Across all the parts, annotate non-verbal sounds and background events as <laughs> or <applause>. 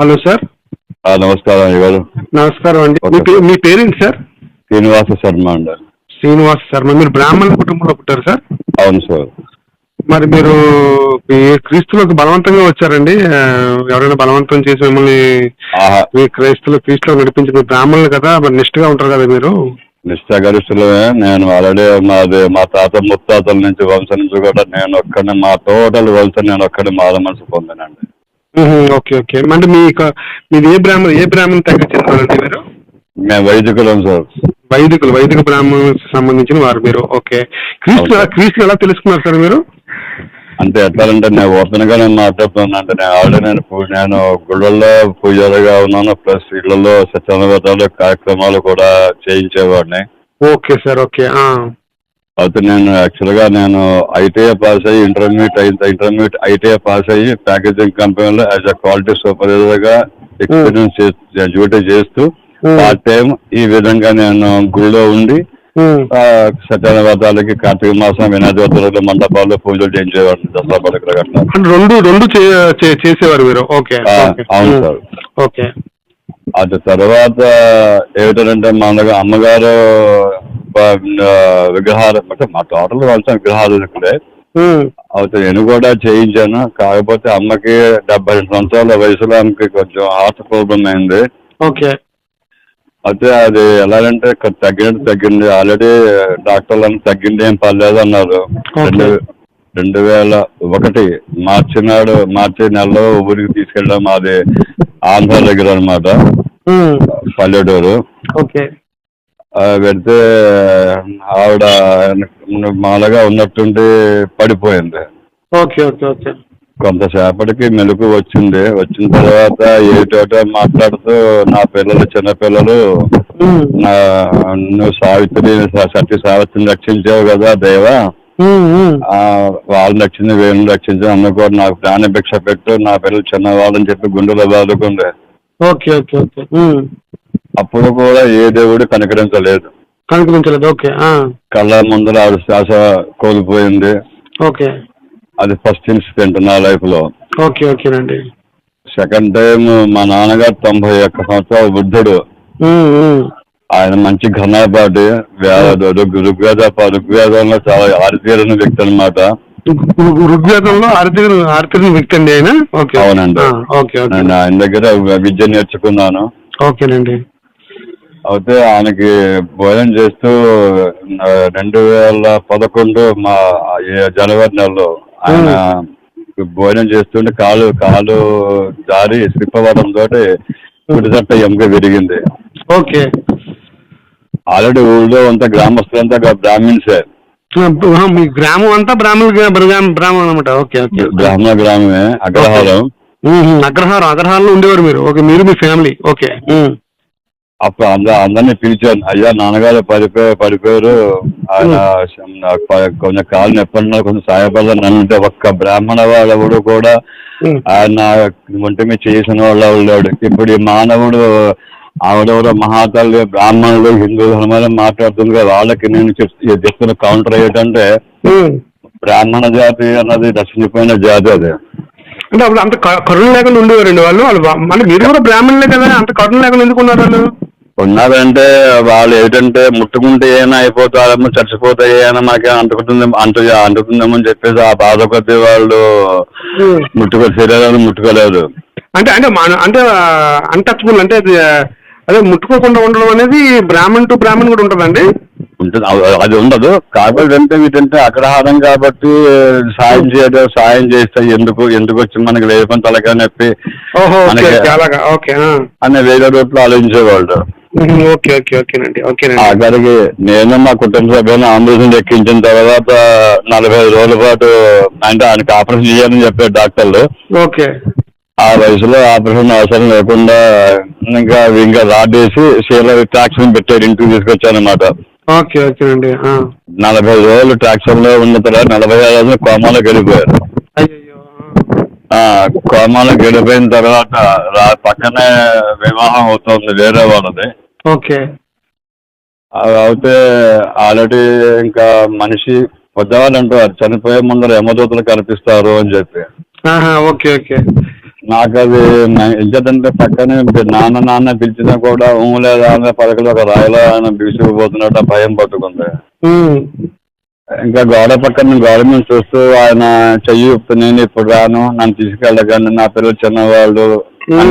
Hello sir. నమస్కారం అయ్యగారు నమస్కారం అండి. మీ పే- మీ పేరెంట్ సార్? శ్రీనివాస శర్మ అండి. శ్రీనివాస్ శర్మ. మీరు బ్రాహ్మణ కుటుంబంలో పుట్టారు సార్? అవును సార్. మరి మీరు ఈ క్రీస్తులకు బలవంతంగా వచ్చారండి. ఆ, ఎవరైనా బలవంతం చేసి మిమ్మల్ని ఆహా. మీ క్రైస్తులు క్రీస్తులు నడిపించిన బ్రాహ్మణులు కదా మరి నిష్ఠగా ఉంటారు కదా మీరు? నిష్ఠాగరిష్ఠులమే. నేను ఆల్రెడీ మాది మా తాత ముత్తాతల నుంచి వంశం నుంచి కూడా నేను ఒక్కడిని మా టోటల్ వంశం నేను ఒక్కడి మాల మనసు పొందానండి. Okay okay. అంటే మీ మీది ఏ బ్రాహ్మణ ఏ బ్రాహ్మణ తెగ చెందారండి మీరు? మేము వైదికులం సార్. వైదికులు వైదిక బ్రాహ్మణులకు సంబంధించిన వారు మీరు. ఓకే. క్రీస్తు. క్రీస్తు ఎలా తెలుసుకున్నారు సార్ మీరు? అంటే ఎట్లాంటే నేను ఓపెన్గా నేను మాట్లాడుతున్నాను అంటే నేను ఆల్రెడీ నేను నేను గుళ్ళల్లో పూజారిగా ఉన్నాను. ప్లస్ ఇళ్ళలో సత్యనవ్రతాలు కార్యక్రమాలు కూడా చేయించేవాడిని. Okay sir okay. అయితే నేను యాక్చువల్గా నేను ఐటీఐ పాస్ అయ్యి ఇంటర్మీడియట్ అయిన ఇంటర్మీడియట్ ఐటీఐ పాస్ అయ్యి ప్యాకేజింగ్ కంపెనీలో యాజ్ అ క్వాలిటీ సూపర్వైజర్గా ఎక్స్పీరియన్స్ డ్యూటీ చేస్తూ Hmm. పార్ట్ టైం ఈ విధంగా నేను గుడిలో ఉండి మ్మ్. సత్యనవ్రతాలకి కార్తీక మాసం వినాయక చతుర్థులు మండపాల్లో పూజలు చేయించేవాడిని దసరా పండుగ అట్లా అంటే రెండు రెండు చేసేవారు మీరు ఓకే. అవును మ్మ్. సార్. ఓకే అది తర్వాత ఏమిటంటే మా అమ్మగారు విగ్రహాలు అంటే మా టోటల్ వాళ్ళ విగ్రహాలు ఇక్కడే. అయితే నేను కూడా చేయించాను. కాకపోతే అమ్మకి డెబ్బై రెండు సంవత్సరాల వయసులో ఆమెకి కొంచెం హార్ట్ ప్రాబ్లం అయింది. ఓకే. అయితే అది ఎలాగంటే తగ్గినట్టు తగ్గింది. ఆల్రెడీ డాక్టర్లను తగ్గింది ఏం పర్లేదు అన్నారు. రెండు రెండు వేల ఒకటి మార్చి నాడు మార్చి నెలలో ఊరికి తీసుకెళ్ళడం మాది ఆంధ్ర దగ్గర అనమాట. పల్లెటూరు. ఓకే. పెడితే ఆవిడ మామూలుగా ఉన్నట్టుండి పడిపోయింది. Okay okay okay. కొంతసేపటికి మెలకు వచ్చింది. వచ్చిన తర్వాత ఏటోటో మాట్లాడుతూ నా పిల్లలు చిన్న పిల్లలు మ్మ్. నా నువ్వు సావిత్రి సత్య సావిత్రిని రక్షించావు కదా దేవా? వాళ్ళని రక్షించి వీళ్ళని రక్షించి అన్న కూడా నాకు ప్రాణ భిక్ష పెట్టు నా పిల్లలు చిన్నవాళ్ళని చెప్పి గుండెలో బాదుకుంది. Okay okay okay. మ్మ్. అప్పుడు కూడా ఏ దేవుడు కనికరించలేదు. కనుకరించలేదు. ఓకే. ఆ. కళ్ళ ముందర ఆవిడ శ్వాస కోల్పోయింది. ఓకే. అది ఫస్ట్ ఇన్సిడెంట్ నా లైఫ్లో. ఓకే ఓకేనండి సెకండ్ టైం మా నాన్నగారు తొంభై ఒక్క సంవత్సరాల. మ్మ్. ఆయన మంచి ఘనపాటి వేద ఋగ్వేద ఋగ్వేదంలో చాలా ఆరితేరిన వ్యక్తి అనమాట ఋగ్వేదంలో ఆర్తిని వ్యక్తి అండి ఆయన? ఓకే. అవునండి. ఆ, ఓకే ఓకే. ఆయన దగ్గర విద్య నేర్చుకున్నాను. ఓకేనండి. అయితే ఆయనకి భోజనం చేస్తూ రెండు వేల పదకొండు మా జనవరి నెలలో ఆయన భోజనం చేస్తుంటే కాలు కాలు జారి స్లిప్ అవ్వడం తోటి కుడితట్ట ఎముక విరిగింది. ఓకే. ఆల్రెడీ ఊళ్ళో అంత గ్రామస్తులంతా బ్రాహ్మిన్సే మీ గ్రామం అంతా బ్రాహ్మణ బ్రాహ్మణ బ్రాహ్మణ అనమాట ఓకే ఓకే. బ్రాహ్మణ గ్రామమే అగ్రహారం. అగ్రహారం అగ్రహారంలో ఉండేవారు మీరు. ఓకే మీరు మీ ఫ్యామిలీ. ఓకే. అప్పుడు అంద అందరినీ పిలిచాను. అయ్యా నాన్నగారు పడిపోయి పడిపోయారు. ఆయన కొంచెం కాలు నొప్పి కొంచెం సాయపడాలని అంటే ఒక్క బ్రాహ్మణ వాళ్ళెవడు కూడా. ఆయన ఒంటి మీద చేసిన వాళ్ళు లేడు. ఇప్పుడు ఈ మానవుడు ఆవిడెవరో మహాతల్లి బ్రాహ్మణులు హిందూ ధర్మాలు మాట్లాడుతుంది వాళ్ళకి నేను చెప్- చెప్తున్న కౌంటర్ ఏంటంటే. బ్రాహ్మణ జాతి అన్నది నశించిపోయిన జాతి అది. అంటే అప్పుడు అంత కరుణ లేకుండా ఉండేవారండి వాళ్ళు. వాళ్ళు అంటే మీరు కూడా బ్రాహ్మణులే కదా అంత కరుణ లేకుండా ఎందుకు ఉన్నారు వాళ్ళు? ఉన్నారంటే వాళ్ళు ఏంటంటే ముట్టుకుంటే ఏమైనా అయిపోతారేమో చచ్చిపోతే ఏమైనా మాకే అంటుకుంటుంది అంటు అంటుకుందేమో అని చెప్పేసి ఆ బాధ కొద్దీ వాళ్ళు ముట్టుకో శరీరాలు ముట్టుకోలేదు. అంటే అంటే అంటే అన్టచబుల్ అంటే అది ముట్టుకోకుండా ఉండడం అనేది బ్రాహ్మణ్ టు బ్రాహ్మణ్ కూడా ఉంటుందండి? ఉంటుంది. అది ఉండదు. కాకపోతే అంటే వీటంటే అగ్రహారం కాబట్టి సాయం చేయడం సాయం చేస్తే ఎందుకు ఎందుకు వచ్చి మనకి లేపని తలగా నొప్పి. అనే వేరే రూట్లో ఆలోచించేవాళ్ళు. ఓకే ఓకే ఓకేనండి ఓకేనండి. ఆఖరికి నేను మా కుటుంబ సభ్యులను అంబులెన్స్ ఎక్కించిన తర్వాత నలభై ఐదు రోజుల పాటు అంటే ఆయనకి ఆపరేషన్ చేయాలని చెప్పారు డాక్టర్లు. ఓకే. ఆ వయసులో ఆపరేషన్ అవసరం లేకుండా ఇంకా ఇంకా రాడేసి శీల ట్రాక్షన్ పెట్టారు ఇంటికి తీసుకొచ్చాను అనమాట ఓకే ఓకేనండి. నలభై రోజులు ట్రాక్షన్లో ఉన్న తర్వాత నలభై ఐదు రోజులు కోమాలోకి వెళ్ళిపోయారు అయ్యయ్యో ఆ. కోమాలోకి వెళ్ళిపోయిన తర్వాత పక్కనే వివాహం అవుతుంది వేరే వాళ్ళది. ఓకే. అయితే ఆల్రెడీ ఇంకా మనిషి పెద్దవాళ్ళు అంటారు చనిపోయే ముందర యమదూతలు కనిపిస్తారు అని చెప్పి. Okay okay. నాకు అది ఎంచేతంటే పక్కనే నాన్న నాన్న పిలిచినా కూడా ఊ లేదా అనే పలకలు ఒక రాయలో ఆయన ఆ భయం పట్టుకుంది. ఇంకా గోడ పక్కన గోడ మీద చూస్తూ ఆయన చెయ్యి నేను ఇప్పుడు రాను నన్ను తీసుకెళ్ళకండి నా పిల్లలు చిన్నవాళ్ళు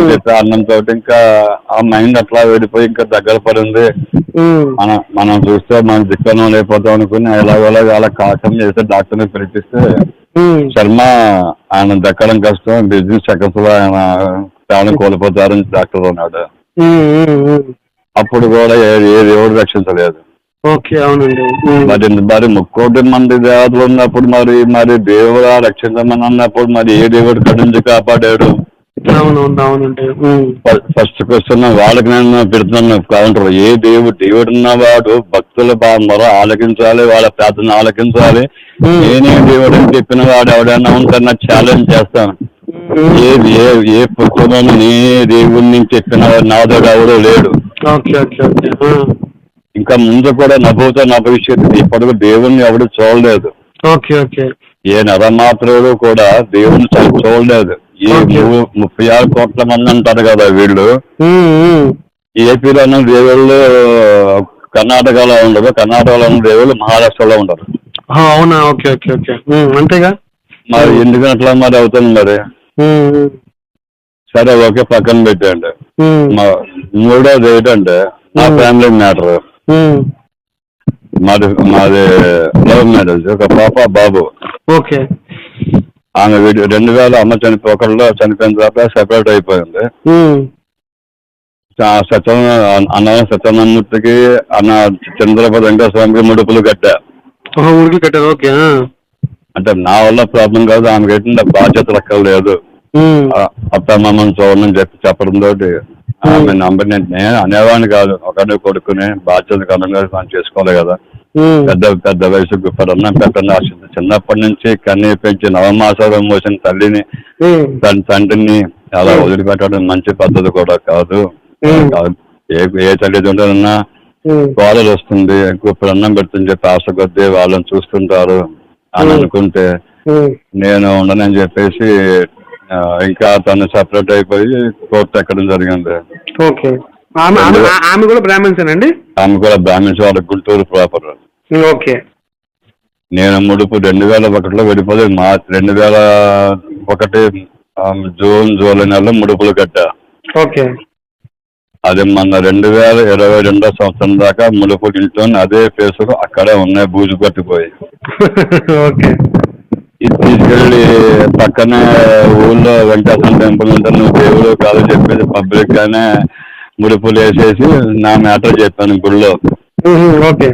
చెప్పి అన్నంతో ఇంకా ఆ మైండ్ అట్లా వెళ్ళిపోయి ఇంకా దగ్గర పడింది మనం మనం చూస్తే మనం దిక్కనం లేకపోతాం అనుకుని ఎలాగోలాగ అలా కాకం చేస్తే డాక్టర్ని పిలిపిస్తే ఉమ్, శర్మ ఆయన దక్కడం కష్టం బిజినెస్లో ఆయన ప్రాణం కోల్పోతారని డాక్టర్ ఉన్నాడు. అప్పుడు కూడా ఏ ఏ దేవుడు రక్షించలేదు. ఓకే అవునండి. ఉమ్, మరి మరి ముక్కోటి మంది దేవతలు ఉన్నప్పుడు మరి మరి దేవుడా రక్షించమని అన్నప్పుడు మరి ఏ దేవుడు కడుంచి కాపాడాడు? అవునవును అవునండి ఉమ్, ఫస్ట్ క్వశ్చన్ వాళ్ళకి నేను పెడుతున్నాను కౌంటర్. ఏ దేవుడు దేవుడు ఉన్నవాడు భక్తుల బాధ ఆలకించాలి వాళ్ళ ప్రార్థన ఆలకించాలి. నేనే దేవుడు అని చెప్పిన వాడు ఎవడైనా ఉంటే ఛాలెంజ్ చేస్తాను. ఏ ఏ ఏ పుస్తకంలో నీ దేవుడిని చెప్పిన నాదుడు ఎవడో లేడు. ఇంకా ముందు కూడా నభూతో నా భవిష్యత్తు ఇప్పటికి దేవుణ్ణి ఎవడు చూడలేదు. Okay okay. ఏ నరమాత్రుడు కూడా దేవుని చూ- చూడలేదు. ఈ ముప్పై ఆరు కోట్ల మంది అంటారు కదా వీళ్ళు. ఏపీలోనూ దేవుళ్ళు కర్ణాటకలో ఉండదు కర్ణాటకలో ఉన్న దేవుళ్ళు మహారాష్ట్రలో ఉండరు. అవునా? Okay okay okay. అంతేగా? మరి ఎందుకని అట్లా మరి అవుతుంది మరి? సరే ఓకే పక్కన పెట్టండి మూడోది ఏంటంటే నా. ఫ్యామిలీ మ్యాటర్ మాది మాది లవ్ మ్యారేజ్ ఒక పాప బాబు. ఓకే. ఆమె రెండు వేల అమ్మ చనిపో ఒకళ్ళు చనిపోయిన తర్వాత సెపరేట్ అయిపోయింది. ఉమ్, సత్యం అన్న సత్యనారాయణమూర్తికి అన్న చంద్రపతి వెంకటస్వామికి ముడుపులు కట్టా. ఊరికి కట్టారు ఓకే అంటే నా వల్ల ప్రాబ్లం కాదు ఆమె కట్టిన బాధ్యత లెక్కలేదు అత్తమ్మని చూడని చెప్పి చెప్పడం తోటి ఆమె నంబర్ నేను నేను అనేవాడిని కాదు. ఒకటే కొడుకుని బాధ్యత కనుక మనం చేసుకోవాలి కదా. పెద్ద పెద్ద వయసు ఇప్పుడన్నా పెద్ద ఆశించి చిన్నప్పటి నుంచి కన్నీ పెంచి నవమాసాలు మోసిన తల్లిని ఉమ్, తన తండ్రిని అలా వదిలిపెట్టడం మంచి పద్ధతి కూడా కాదు. ఏ ఏ తల్లిదండ్రులన్నా కోడలు వస్తుంది ఇప్పుడు అన్నం పెడుతుంది చెప్పి ఆశ కొద్దీ వాళ్ళని చూస్తుంటారు. అని Hmm. అనుకుంటే నేను ఉండనని చెప్పేసి ఇంకా తను సపరేట్ అయిపోయి కోర్టు ఎక్కడం జరిగింది. ఆమె కూడా బ్రాహ్మిన్స్ వాళ్ళ గుంటూరు ప్రాపర్ ఓకే. నేను ముడుపు రెండు వేల ఒకటిలో వెళ్ళిపోతే మా రెండు వేల ఒకటి జూన్ జూలై నెలలో ముడుపులు కట్టా. ఓకే. అది మొన్న రెండు వేల ఇరవై రెండో సంవత్సరం దాకా ముడుపులు ఇంట్లో అదే ప్లేసులు అక్కడే ఉన్నాయి బూజు పట్టిపోయి <laughs> ఓకే. ఇది తీసుకెళ్ళి పక్కనే ఊళ్ళో వెంకటేశ్వర టెంపుల్ ఉంటే నువ్వు దేవుడు కాదు చెప్పేసి పబ్లిక్ గానే ముడుపులు వేసేసి నా మ్యాటర్ చెప్పాను గుళ్ళో. ఓకే.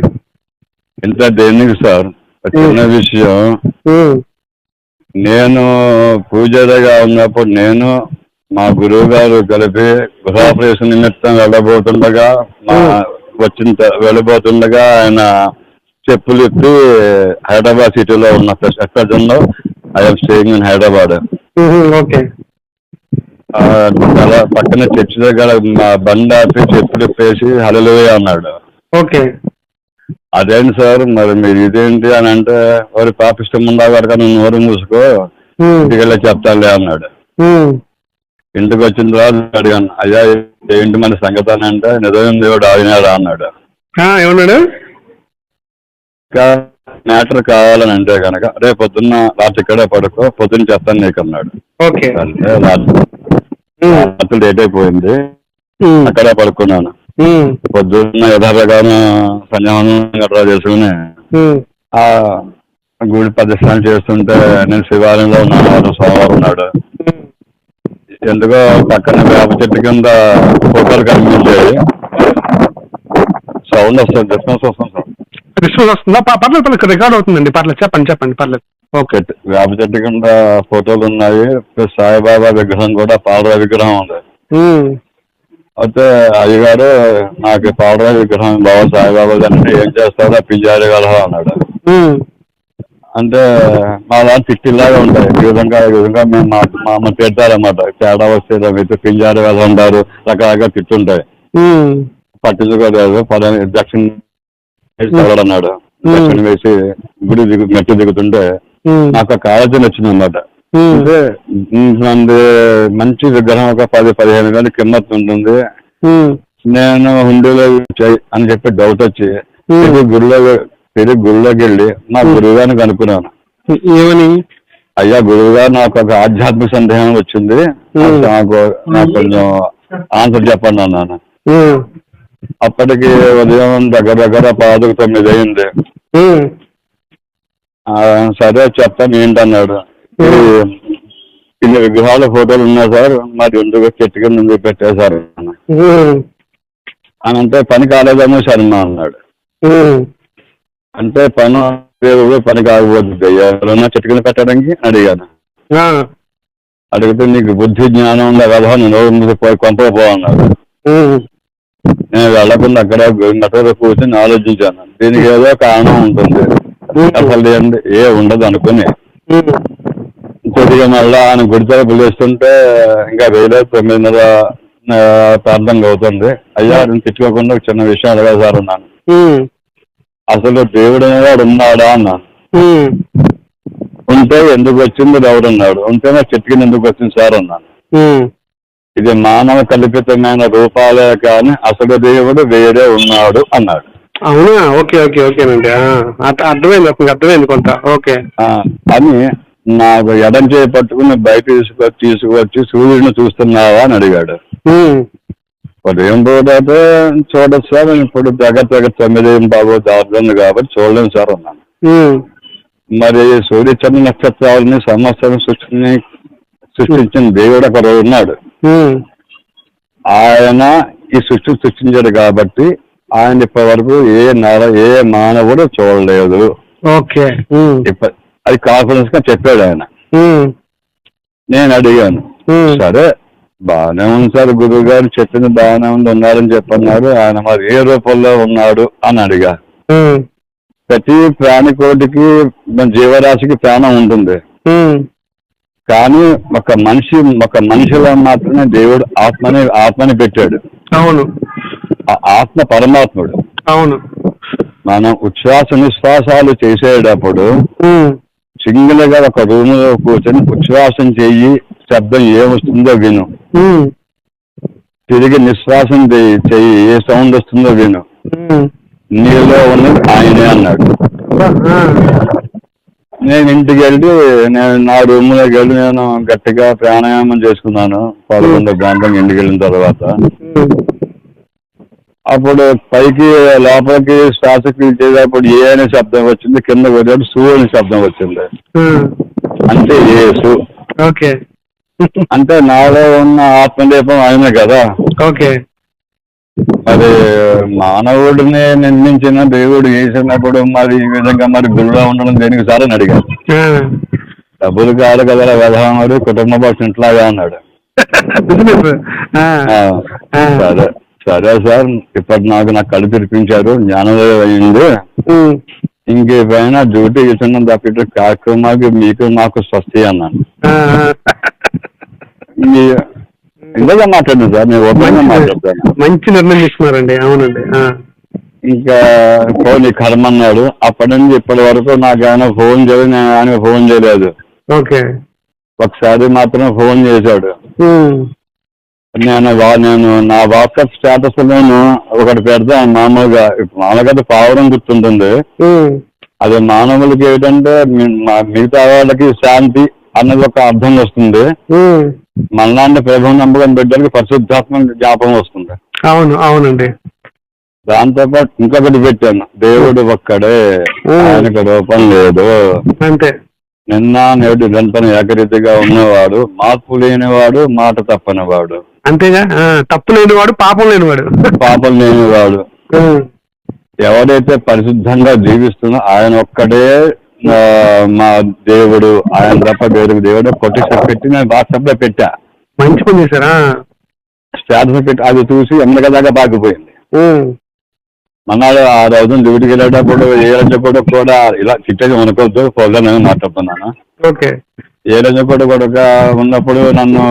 ఇంత దేనికి సార్ చిన్న విషయం. నేను పూజారిగా ఉన్నప్పుడు నేను మా గురువు గారు కలిపి గృహాపరేషన్ నిమిత్తం వెళ్ళబోతుండగా మా వచ్చిన వెళ్ళబోతుండగా ఆయన చెప్పులు ఇప్పి హైదరాబాద్ సిటీలో ఉన్న ప్రజల్లో I'm staying in Hyderabad okay. అలా పక్కన చర్చి దగ్గర మా బండి ఆపి చెప్పులు ఇప్పేసి హలలువే అన్నాడు. ఓకే. అదేంటి సార్? మరి మీరు ఇదేంటి అని అంటే వారి పాపిష్టం ఉందా కనుక నువ్వు నోరు మూసుకో. ఇంటికెళ్ళి చెప్తానులే అన్నాడు. ఇంటికి వచ్చిన తర్వాత అడిగాను అయ్యా ఏంటి మన సంగతి అని అంటే నిజమైన దేవుడు ఆగినాడా? అన్నాడు. ఏమన్నాడు? మ్యాటర్ కావాలని అంటే కనుక రేపు పొద్దున్న రాత్రి ఇక్కడే పడుకో పొద్దున్న చెప్తాను నీకు అన్నాడు. రాత్రి. లేట్ అయిపోయింది. అక్కడే పడుకున్నాను. పొద్దున్న యథాప్రకారం సంజానం గట్రా చేసుకుని ఆ గుడి ప్రదర్శన చేస్తుంటే నేను శివాలయంలో ఉన్నాను సోమవారం ఉన్నాడు. ఎందుకో పక్కన వేప చెట్టు కింద ఫోటోలు కనిపించాయి. సౌండ్ వస్తుంది డిస్టెన్స్ వస్తుంది సార్. రిస్పాన్స్ వస్తుందా? పర్లేదు పర్లేదు రికార్డ్ అవుతుందండి. పర్లేదు చెప్పండి చెప్పండి పర్లేదు. ఓకే. వేప చెట్టు కింద ఫోటోలు ఉన్నాయి. ప్లస్ సాయిబాబా విగ్రహం కూడా పావురా విగ్రహం ఉంది. అయితే అయ్యగారు నాకు పావురా విగ్రహం బాబా సాయిబాబా అంటే ఏం చేస్తారో పింజారి కలహ అన్నాడు. అంటే మా దాని తిట్టిలాగా ఉంటాయి ఈ విధంగా ఈ విధంగా మేము మా మా అమ్మ తిట్టారన్నమాట. తేడా వస్తే అయితే పింజారి వెళ్ళ ఉంటారు రకరకాల తిట్టుంటాయి. పట్టించుకోలేదు. పద దక్షిణ అన్నాడు. దక్షిణ వేసి గుడి దిగు మెట్టు దిగుతుంటే నాకు వచ్చింది అనమాట ఉమ్, అంటే మంచి విగ్రహం ఒక పది పదిహేను వేల కిమ్మత్ ఉంటుంది. నేను హుండీలో అని చెప్పి డౌట్ వచ్చి గుడిలో తిరిగి గుడిలోకి వెళ్ళి మా గురువు గారిని కనుక్కున్నాను. ఏమని? అయ్యా గురువు గారు నాకు ఒక ఆధ్యాత్మిక సందేహం వచ్చింది. నాకు నాకు కొంచెం ఆన్సర్ చెప్పండి అన్నాను. అప్పటికి ఉదయం దగ్గర దగ్గర పాదుకు తొమ్మిది అయింది. సరే చెప్తాను ఏంటన్నాడు? ఇన్ని విగ్రహాల ఫోటోలు ఉన్నాయి సార్ మరి ఎందుకు చెట్టు కింద ఎందుకు పెట్టేశారు అని అంటే పని కాలేదేమో శర్మ అన్నాడు. అంటే పని పని కాకపోతుంది ఎవరన్నా చెట్టు కింద పెట్టడానికి? అడిగాను. అడిగితే నీకు బుద్ధి జ్ఞానం ఉందా? కదా నువ్వు ముందు పోయి కొంప పో అన్నాడు. ఉమ్, నేను వెళ్ళకుండా అక్కడ నటుడు కూర్చొని ఆలోచించాను. దీనికి ఏదో కారణం ఉంటుంది. అసలు ఏ ఉండదు అనుకుని. కొద్దిగా మళ్ళా ఆయన గుడి లేస్తుంటే ఇంకా వేయలేదు తొమ్మిదిన్నర ప్రార్థనగా అవుతుంది. అయ్యా నేను తిట్టుకోకుండా ఒక చిన్న విషయం అడగా సార్ అన్నాను. ఉమ్, అసలు దేవుడు అనేవాడు ఉన్నాడా అన్నాను ఉమ్, ఉంటే ఎందుకు వచ్చింది దేవుడు అన్నాడు. ఉంటేనే చెట్టు కింద ఎందుకు వచ్చింది సార్ అన్నాను. ఇది మానవ కల్పితమైన రూపాలే కానీ అసలు దేవుడు వేరే ఉన్నాడు అన్నాడు. అవునా? ఓకే ఓకే ఓకేనండి అర్థమైంది అర్థమైంది కొంత. ఓకే. అని నాకు ఎడం చేయి పట్టుకుని బయట తీసుకొచ్చి తీసుకొచ్చి సూర్యుడిని చూస్తున్నావా అని అడిగాడు. ఉదయం పూటైతే చూడదు సార్ ఇప్పుడు దగ్గర దగ్గర తొమ్మిది బాబు దాడుతుంది కాబట్టి చూడలేము సార్ అన్నాను. మరి సూర్య చంద్ర నక్షత్రాలని సంవత్సరం సృష్టిని సృష్టించిన దేవుడు అక్కడ ఉన్నాడు. ఆయన ఈ సృష్టి సృష్టించాడు కాబట్టి ఆయన ఇప్పటి వరకు ఏ నర ఏ మానవుడు చూడలేదు. ఓకే. అది కాన్ఫిడెన్స్గా చెప్పాడు ఆయన. నేను అడిగాను. సరే బాగానే ఉంది సార్ గురువు గారు చెప్పింది బాగానే ఉంది ఉన్నారని చెప్పన్నారు. ఆయన మరి ఏ రూపంలో ఉన్నాడు అని అడిగా. ప్రతి ప్రాణికోటికి మన జీవరాశికి ప్రాణం ఉంటుంది. కానీ ఒక మనిషి ఒక మనిషిలో మాత్రమే దేవుడు ఆత్మని ఆత్మని పెట్టాడు. అవును. ఆత్మ పరమాత్ముడు. అవును. మనం ఉచ్ఛ్వాస నిశ్వాసాలు చేసేటప్పుడు సింగిల్గా ఒక రూమ్లో కూర్చొని ఉచ్ఛ్వాసం చెయ్యి శబ్దం ఏమొస్తుందో విను. తిరిగి నిశ్వాసం చెయ్యి ఏ సౌండ్ వస్తుందో విను. నీలో ఉన్నది ఆయనే అన్నాడు. నేను ఇంటికి వెళ్ళి నేను నా రూమ్లోకి వెళ్ళి నేను గట్టిగా ప్రాణాయామం చేసుకున్నాను. పదకొండు గంటలకు ఇంటికి వెళ్ళిన తర్వాత. అప్పుడు పైకి లోపలికి శ్వాస పీల్చేటప్పుడు ఏ అనే శబ్దం వచ్చింది కింద వచ్చేటప్పుడు సు అనే శబ్దం వచ్చింది. ఉమ్, అంటే ఏసు ఓకే. అంటే నాలో ఉన్న ఆత్మదీపం ఆయనే కదా. ఓకే. మరి మానవుడిని నిర్మించిన దేవుడు వేసినప్పుడు మరి ఈ విధంగా మరి గుడిలో ఉండడం దేనికి సార్ అని అడిగాను ఆ. డబ్బులు కాదు కదా వెధవనుడు కుటుంబ పక్షం ఇంట్లాగా అన్నాడు <laughs> ఆ. సరే. సరే సార్ ఇప్పటి నాకు నాకు కళ్ళు తెరిపించారు జ్ఞానోదయం అయింది. ఉమ్, ఇంక పైన డ్యూటీ ఇచ్చిన తప్పిట్టు కార్యక్రమానికి మీకు నాకు స్వస్తి అన్నాను. ఇందులో మాట్లాడింది సార్ నేను ఓపెన్గా మంచి మాట్లాడతాను. మంచి నిర్ణయం తీసుకున్నారండి అవునండి. ఇంకా ఫోన్ కర్మ అన్నాడు. అప్పటి నుంచి ఇప్పటి వరకు నాకు ఆయన ఫోన్ చేయలేదు నేను ఆయన ఫోన్ చేయలేదు. ఓకే. ఒకసారి మాత్రం ఫోన్ చేశాడు. నేను నేను నా వాట్సాప్ స్టేటస్ లోను ఒకటి పెడతాను మామూలుగా ఇప్పుడు మామూలుగా పావురం గుర్తుంటుంది. అది మానవులకి ఏంటంటే మిగతా వాళ్ళకి శాంతి అన్నది ఒక అర్థం వస్తుంది. మనలాంటి ప్రభు నమ్మకం బిడ్డలకి పరిశుద్ధాత్మ జ్ఞాపకం వస్తుంది. అవును అవునండి. దాంతో పాటు ఇంకొకటి పెట్టాను. దేవుడు ఒక్కడే. ఆయనకు రూపం లేదు. అంతే. నిన్న నేడు నిరంతరం ఏకరీతిగా ఉన్నవాడు మార్పు లేనివాడు మాట తప్పనివాడు. అంతేగా? తప్పు లేనివాడు పాపం లేనివాడు. పాపం లేనివాడు. ఉమ్, ఎవరైతే పరిశుద్ధంగా జీవిస్తున్నా ఆయన ఒక్కడే మా దేవుడు ఆయన తప్ప వేరు దేవుడు కొటేషన్ పెట్టి నేను వాట్సాప్లో పెట్టా. మంచి పని చేశారా? స్టేటస్ పెట్టి అది చూసి ఎందకదాకా బాగిపోయింది. ఉమ్, మన్నాడు ఆ రోజు డ్యూటీకి వెళ్ళేటప్పుడు ఏ రోజు కూడా కూడా ఇలా చిట్టేసి అనుకోవద్దు పొలం నేను మాట్లాడుతున్నాను. ఓకే. ఏ రోజు కూడా ఉన్నప్పుడు నన్ను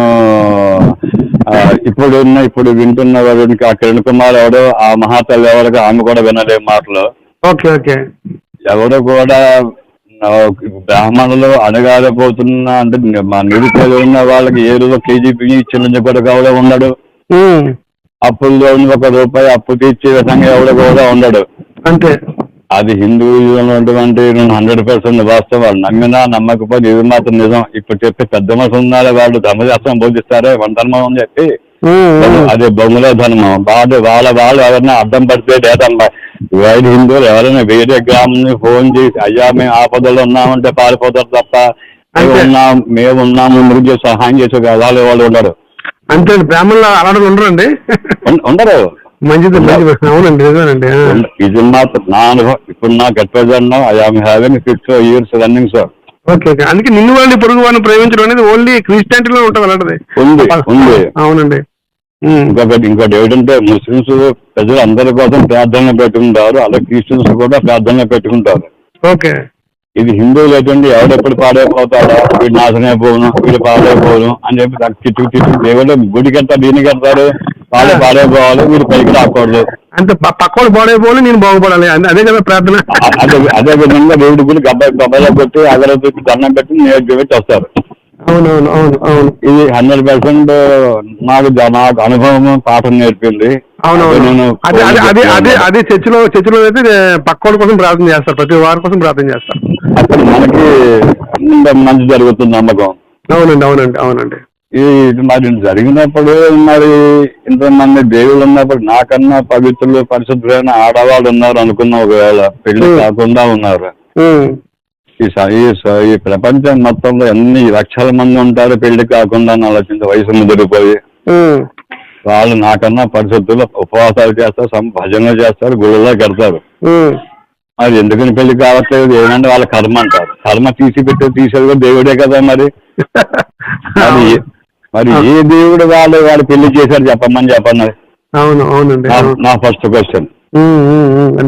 ఇప్పుడు ఉన్న ఇప్పుడు వింటున్న వారికి ఆ కిరణ్ కుమార్ ఎవడో ఆ మహాతల్లి ఎవరికి ఆమె కూడా వినలే మాటలు. Okay okay. ఎవరు కూడా బ్రాహ్మణులు అడగాలిపోతున్న అంటే మా నిరుపేద ఉన్న వాళ్ళకి ఏ రోజు కేజీ బియ్యం ఇచ్చిన కూడా కూడా ఉండడు. అప్పుల్లో ఒక రూపాయి అప్పు తీర్చే విధంగా ఎవడు కూడా ఉండడు. అంతే. అది హిందూయిజంలో ఉన్నటువంటి హండ్రెడ్ పర్సెంట్ వాస్తవాలు. నమ్మినా నమ్మకపోతే ఇది మాత్రం నిజం. ఇప్పుడు చెప్పి పెద్ద మనుషులు ఉన్నారే వాళ్ళు ధర్మశాస్త్రం బోధిస్తారే వన్ ధర్మం అని చెప్పి. అదే బొంగుల ధర్మం. వాళ్ళు వాళ్ళ వాళ్ళు ఎవరైనా అడ్డం పడితే లేదమ్మా వైడ్ హిందువులు ఎవరైనా వేరే గ్రామం ఫోన్ చేసి అయ్యా మేము ఆపదలో ఉన్నామంటే పారిపోతారు తప్ప మేము. ఉన్నాం మేము ఉన్నాము మీకు సహాయం చేసే వాళ్ళు వాళ్ళు ఉండరు. అంతే బ్రాహ్మణులు అలాంటి ఉండరండి? ఉండరు. మంచిది మంచిది అవునండి నిజమేనండి. ఇది మాత్రం నా అనుభవం. ఇప్పుడు నాకు at present I am having six years running sir. Okay okay. అందుకే నిన్ను వాళ్ళని పొరుగు వాళ్ళని ప్రేమించడం అనేది ఓన్లీ క్రిస్టియానిటీలో ఉంటుంది అలాంటిది. ఉంది ఉంది. అవునండి. ఇంకొకటి ఇంకోటి ఏంటంటే ముస్లిమ్స్ ప్రజలు అందరి కోసం ప్రార్థనలు పెట్టుకుంటారు అలాగే క్రిస్టియన్స్ కూడా ప్రార్థనలు పెట్టుకుంటారు. ఓకే. ఇది హిందువులు ఏంటంటే ఎవడెప్పుడు పాడైపోతాడా వీడు నాశనం అయిపోను వీడు పాడైపోను అని చెప్పి తిట్టు తిట్టు దేవుడు గుడి కడతారు దీన్ని కడతారు వాళ్ళు పాడైపోవాలి వీడు పైకి రాకూడదు అంటే పక్కోడు బాడైపోవాలి నేను బాగుపడాలి. అదే కదా ప్రార్థన. అదే అదే విధంగా దేవుడి గుడి గబ్బాయి గబ్బాయిలో పెట్టి అగరబత్తి దండం పెట్టి పెట్టి వస్తారు. అవునవును అవును అవును. ఇది హండ్రెడ్ పర్సెంట్ నాకు నాకు అనుభవం పాఠం నేర్పింది. అవునవును. నేను అదే అదే అదే అదే చర్చిలో చర్చిలో అయితే పక్కోడి కోసం ప్రార్థన చేస్తారు ప్రతి వారి కోసం ప్రార్థన చేస్తారు. అప్పుడు మనకి మంచి జరుగుతుంది నమ్మకం. అవునండి అవునండి అవునండి. ఈ మరి జరిగినప్పుడు మరి ఇంతమంది దేవుళ్ళు ఉన్నప్పుడు నాకన్నా పవిత్రులు పరిశుద్ధులైన ఆడవాళ్ళు ఉన్నారు అనుకున్న ఒకవేళ పెళ్ళి. కాకుండా ఉన్నారు. ఈ ప్రపంచం మొత్తంలో ఎన్ని లక్షల మంది ఉంటారు పెళ్ళి కాకుండా అని ఆలోచించి వయసు ముదిరిపోయి. వాళ్ళు నాకన్నా పరిశుద్ధులు ఉపవాసాలు చేస్తారు భజనలు చేస్తారు గుళ్ళలో కడతారు. మరి ఎందుకని పెళ్ళి కావట్లేదు? ఏమంటే వాళ్ళ కర్మ అంటారు. కర్మ తీసి పెట్టే తీసేది కూడా దేవుడే కదా మరి. <laughs> ఏ- మరి ఏ దేవుడు వాళ్ళు వాళ్ళు పెళ్ళి చేశారు చెప్పమని చెప్పండి అవును అవునండి నా- ఫస్ట్ క్వశ్చన్.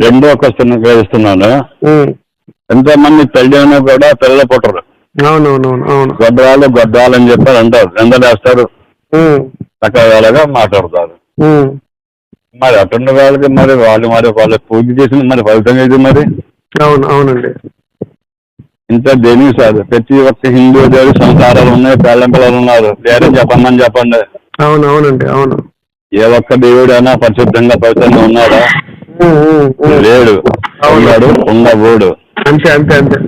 రెండో క్వశ్చన్ వేస్తున్నాను. ఎంతో మంది పెళ్ళి అయినా కూడా పిల్లలు పుట్టరు. అవునవునవును అవును. గొడ్రాలు గొడ్రాలు అని చెప్పారు అంటారు. నిందలేస్తారు ఉమ్, రకరకాలుగా మాట్లాడతారు. మరి అటువంటి వాళ్ళకి మరి వాళ్ళు మరి వాళ్ళు పూజ చేసిన మరి ఫలితం ఏది మరి? అవును అవునండి. ఇంత దేనికి సార్? ప్రతి ఒక్క హిందూ దేవుడి సంసారాలు ఉన్నాయి పిల్లల పిల్లలు ఉన్నారు. లేరని చెప్పమని చెప్పండి. అవును అవునండి అవును. ఏ ఒక్క దేవుడైనా పరిశుద్ధంగా పవిత్రంగా ఉన్నాడా. లేడు. ఉన్నాడు ఉండబోడు అంతే అంతే అంతే.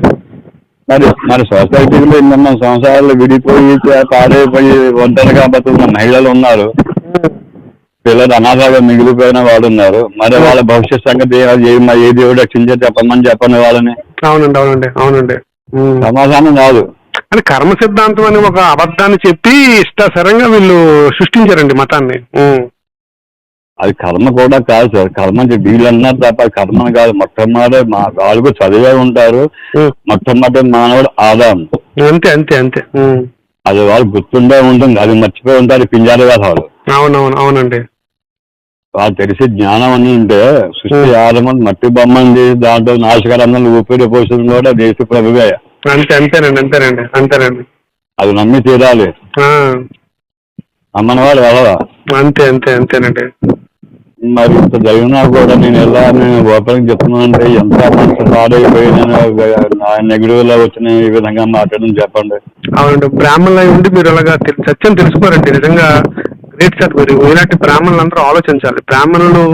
మరి మరి సొసైటీలో ఇన్న సంవత్సరాలు విడిపోయి పాడైపోయి ఒంటరిగా బతుకున్న మహిళలు ఉన్నారు. పిల్లలు అనాథగా మిగిలిపోయిన వాళ్ళు ఉన్నారు. మరి వాళ్ళ భవిష్యత్ సంగతి ఏ- దేవుడు రక్షించే చెప్పమని చెప్పండి వాళ్ళని? అవునండి అవునండి అవునండి. సమాధానం రాదు అంటే కర్మ సిద్ధాంతం అని ఒక అబద్ధాన్ని చెప్పి ఇష్టాసరంగా వీళ్ళు సృష్టించారండి మతాన్ని. అది కర్మ కూడా కాదు సార్. కర్మ అంటే వీళ్ళు అన్నారు తప్ప కర్మ కాదు. మొట్టమొదటి మా వాళ్ళు కూడా చదివే ఉంటారు. మొట్టమొదటి మానవుడు ఆదాం. అంతే అంతే అంతే. అది వాళ్ళు గుర్తుండే ఉంటుంది. అది మర్చిపోయి ఉంటారు. పింజారి వాళ్ళు. అవునవును అవునండి. వాళ్ళు తెలిసి జ్ఞానం అని ఉంటే సృష్టి ఆదమని మట్టి బొమ్మని చేసి దాంట్లో నాశకరంగా ఊపిరి పోషణ కూడా దేశ ప్రభువే. అంతే అంతేనండి అంతేనండి అంతేనండి. అది నమ్మి తీరాలి. ఆ, అమ్మని వాళ్ళు వెళ్ళవా అంతే అంతే అంతేనండి. మరి ఇంత జరిగినా కూడా నేను ఎలా నేను ఓపెన్ చెప్తున్నానంటే ఎంత మనసు పాడైపోయి నేను నా నెగిటివ్లో వచ్చిన ఈ విధంగా మాట్లాడడం చెప్పండి. అవునండి బ్రాహ్మణులు ఉండి మీరు అలాగా సత్యం తెలుసుకోరండి. నిజంగా గ్రేట్ సార్ మీరు ఇలాంటి బ్రాహ్మణులు అందరూ ఆలోచించాలి. బ్రాహ్మణులు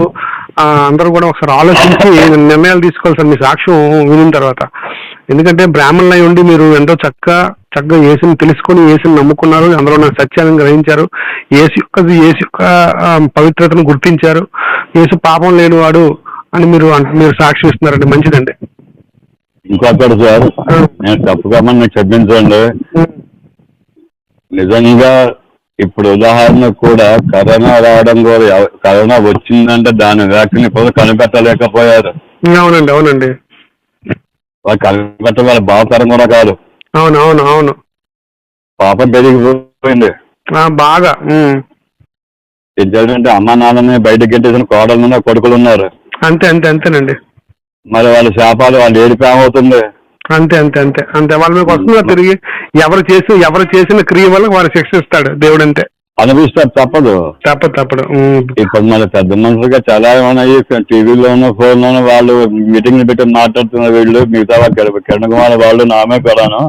అందరూ కూడా ఒకసారి ఆలోచించి నిర్ణయాలు తీసుకోవాలి సార్ మీ సాక్ష్యం వినిన తర్వాత. ఎందుకంటే బ్రాహ్మణులు అయి ఉండి మీరు ఎంతో చక్కగా చక్కగా ఏసుని తెలుసుకొని ఏసుని నమ్ముకున్నారు. అందులో నాకు సత్యాలను గ్రహించారు. ఏసు యొక్క ఏసు యొక్క పవిత్రతను గుర్తించారు. ఏసు పాపం లేనివాడు అని మీరు మీరు సాక్షి ఇస్తున్నారండి. మంచిదండి. ఇంకొకటి సార్ నేను తప్పుగా మనం క్షమించండి. నిజంగా ఇప్పుడు ఉదాహరణకు కూడా కరోనా రావడం కూడా కరోనా వచ్చిందంటే దాని వ్యాక్సిన్ ఇప్పుడు కనిపెట్టలేకపోయారు. అవునండి అవునండి. వాళ్ళు కనిపెట్ట వాళ్ళ బావతరం కూడా కాదు. అవును అవును అవును. పాపం పెరిగిపోయింది. బాగా. ఏంటంటే అమ్మ నాన్నని బయటకు గెట్టేసిన కోడలు ఉన్న కొడుకులు ఉన్నారు. అంతే అంతే అంతేనండి. మరి వాళ్ళ శాపాలు వాళ్ళు ఏడిపి ఏమవుతుంది అంతే అంతే అంతే. అంతే. వాళ్ళ మీకు వస్తుందా తిరిగి ఎవరు చేసి ఎవరు చేసిన క్రియ వల్ల వారు శిక్షిస్తాడు. దేవుడు అంతే అనిపిస్తారు తప్పదు తప్పదు. తప్పదు. ఇప్పుడు మన పెద్ద మనుషులుగా చాలా ఉన్నాయి టీవీలోను ఫోన్లోను వాళ్ళు మీటింగ్లు పెట్టి మాట్లాడుతున్న వీళ్ళు మిగతా వాళ్ళు కిరణ్- కుమార్ వాళ్ళు నామే కూడాను.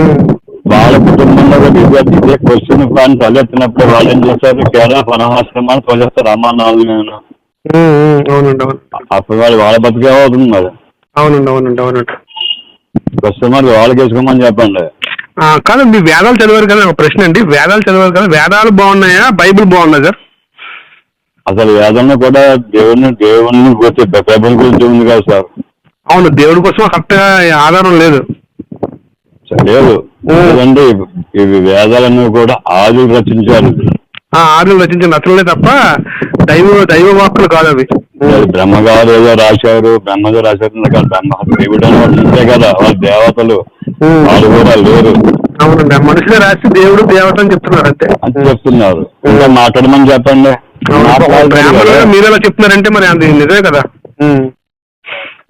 ఉమ్. వాళ్ళ కుటుంబంలో ఇదే ఇదే క్వశ్చన్ ప్లాన్ తలెత్తినప్పుడు వాళ్ళు ఏం చేస్తారు? కేరళ వనమాశ్రమాన్ని తోలేస్తారు అమ్మా నాలుగు నేను. అప్పుడు వాళ్ళు వాళ్ళ బతికే అవుతుంది మరి. అవునండి అవునండి అవునండి. క్వశ్చన్ మరి వాళ్ళకి వేసుకోమని చెప్పండి. కాదు మీ వేదాలు చదివారు కదా ఒక ప్రశ్న అండి. వేదాలు చదివారు కదా వేదాలు బాగున్నాయా బైబిల్ బాగున్నా సార్? అసలు వేదన కూడా దేవుని దేవుని గురించి ప్రభుత్వం గురించి ఉంది కదా సార్. అవును దేవుడి కోసం కరెక్ట్ ఆధారం లేదు. లేదు. లేదండి ఇవి వేదాలన్నీ కూడా ఆదులు రచించారు. ఆ ఆదులు రచించిన రచనలే తప్ప దైవ దైవ వాక్కులు కాదు అవి అది బ్రహ్మగారు ఏదో రాశారు. బ్రహ్మగారు రాశారు కదా బ్రహ్మ దేవుడు ఉంటే కదా. వాళ్ళ దేవతలు. వాళ్ళు కూడా లేరు. అవునండి మనుషులే రాసి దేవుడు దేవత అని చెప్తున్నారు అంతే. అని చెప్తున్నారు. ఇంకా మాట్లాడమని చెప్పండి. మీరు ఎలా చెప్తున్నారంటే మరి అది నిజమే కదా.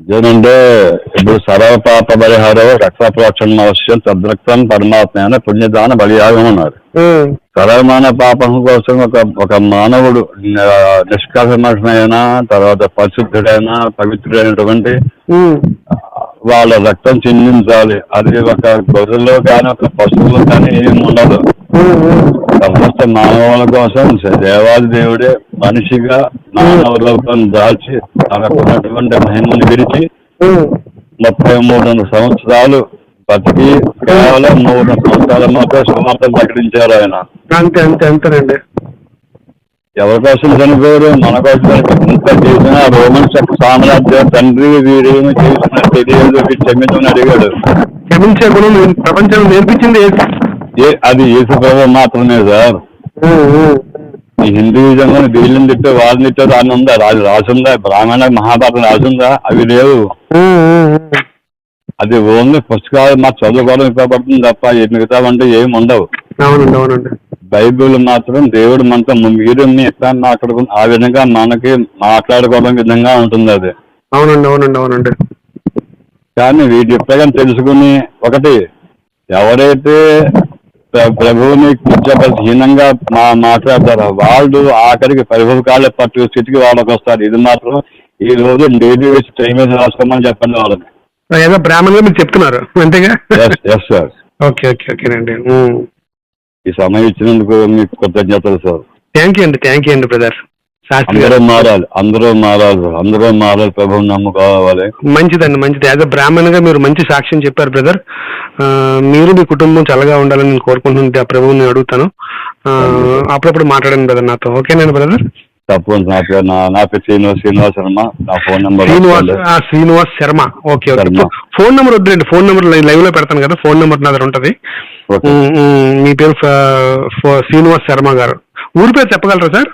ఏదంటే ఇప్పుడు సర్వ పాప పరిహారం రక్త ప్రోక్షణ అవశ్యం తద్రక్తం పరమాత్మ పుణ్యదాన బలియాగం అన్నారు ఉమ్. సరళమైన పాపం కోసం ఒక ఒక మానవుడు నిష్కాసమైన తర్వాత పరిశుద్ధుడైన పవిత్రుడైనటువంటి. వాళ్ళ రక్తం చెందించాలి. అది ఒక గొర్రెలో కానీ ఒక పశువులో కానీ ఏమి ఉండదు. సమస్త మానవుల కోసం దేవాది దేవుడే మనిషిగా మానవ రూపం దాల్చి తనకున్నటువంటి మహిమను విరిచి ముప్పై మూడు సంవత్సరాలు బతికి కేవలం మూడు సంవత్సరాల మాత్రం సుమార్థం ప్రకటించారు ఆయన. అంతే అంతే అంతేనండి. ఎవరి కోసం చనిపోయారు? మన కోసం. ఇంత చేసిన రోమన్స్ యొక్క సామ్రాజ్యం తండ్రి వీడేమి చేసిన తెలియదు క్షమించమని అడిగాడు. క్షమించే గుణం ప్రపంచంలో నేర్పించింది అది యేసు ప్రభు మాత్రమే సార్. ఈ హిందూయిజంలో వీళ్ళని తిట్టే వాళ్ళని తిట్టే దాన్ని ఉందా? రాజు రాసుందా బ్రాహ్మణ మహాభారతం రాసుందా అవి లేవు. అది ఓన్లీ పుస్తకాలు మా చదువుకోవడం ఇవ్వబడుతుంది తప్ప మిగతా అంటే ఏమి ఉండవు. అవునండి అవునండి. బైబిల్ మాత్రం దేవుడు మనతో మీరు మీ ఎట్లా మాట్లాడుకు ఆ విధంగా మనకి మాట్లాడుకోవడం విధంగా ఉంటుంది అది. అవునండి అవునండి అవునండి. కానీ వీటి ఎప్పుడైనా తెలుసుకుని ఒకటి ఎవరైతే ప్ర- ప్రభువుని హీనంగా మా మాట్లాడతారో వాళ్ళు ఆఖరికి పరిభవ కాళ్ళ పట్టు స్థితికి వాళ్ళకి వస్తారు. ఇది మాత్రం ఈ రోజు డైలీ వేసి టైం వేసి రాసుకోమని చెప్పండి వాళ్ళని. ఏదో బ్రాహ్మణుగా మీరు చెప్తున్నారు అంతేగా? Yes yes sir okay okay ఓకేనండి. ఈ సమయం ఇచ్చినందుకు మీకు కృతజ్ఞతలు సార్. థ్యాంక్ యూ అండి థ్యాంక్ యూ అండి బ్రదర్ అందరూ మారాలి అందరూ మారాలి సార్. అందరూ మారాలి ప్రభువుని నమ్ముకోవాలి. మంచిదండి మంచిది. యాజ్ అ బ్రాహ్మణ్గా మీరు మంచి సాక్ష్యం చెప్పారు బ్రదర్ మీరు మీ కుటుంబం చల్లగా ఉండాలని నేను కోరుకుంటుంటే ఆ ప్రభువుని అడుగుతాను. అప్పుడప్పుడు మాట్లాడండి బ్రదర్ నాతో. ఓకేనండి బ్రదర్ తప్పకుండా నా పేరు నా పేరు శ్రీనివాస్ శ్రీనివాస్ శర్మ. నా phone number Srinivas Srinivas Sharma. Okay. Phone number వద్దులేండి ఫోన్ నెంబర్ లైవ్లో పెడతాను కదా ఫోన్ నెంబర్ నా దగ్గర ఉంటుంది. మీ పేరు శ్రీనివాస్ శర్మ గారు. ఊరి పేరు చెప్పగలరా సార్?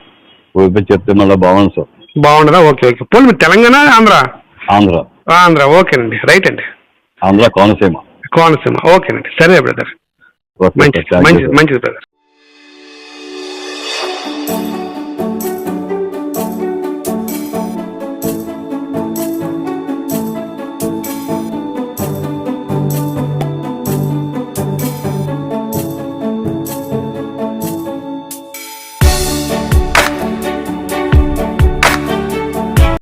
ఊపి చెప్తే మళ్ళీ బాగుంది సార్. బాగుండదా? Okay okay. పోనీ మీరు తెలంగాణ ఆంధ్ర? ఆంధ్ర. ఆంధ్ర ఓకేనండి. రైట్ అండి. ఆంధ్ర కోనసీమ. కోనసీమ. ఓకేనండి. సరే బ్రదర్. మంచిది మంచిది బ్రదర్.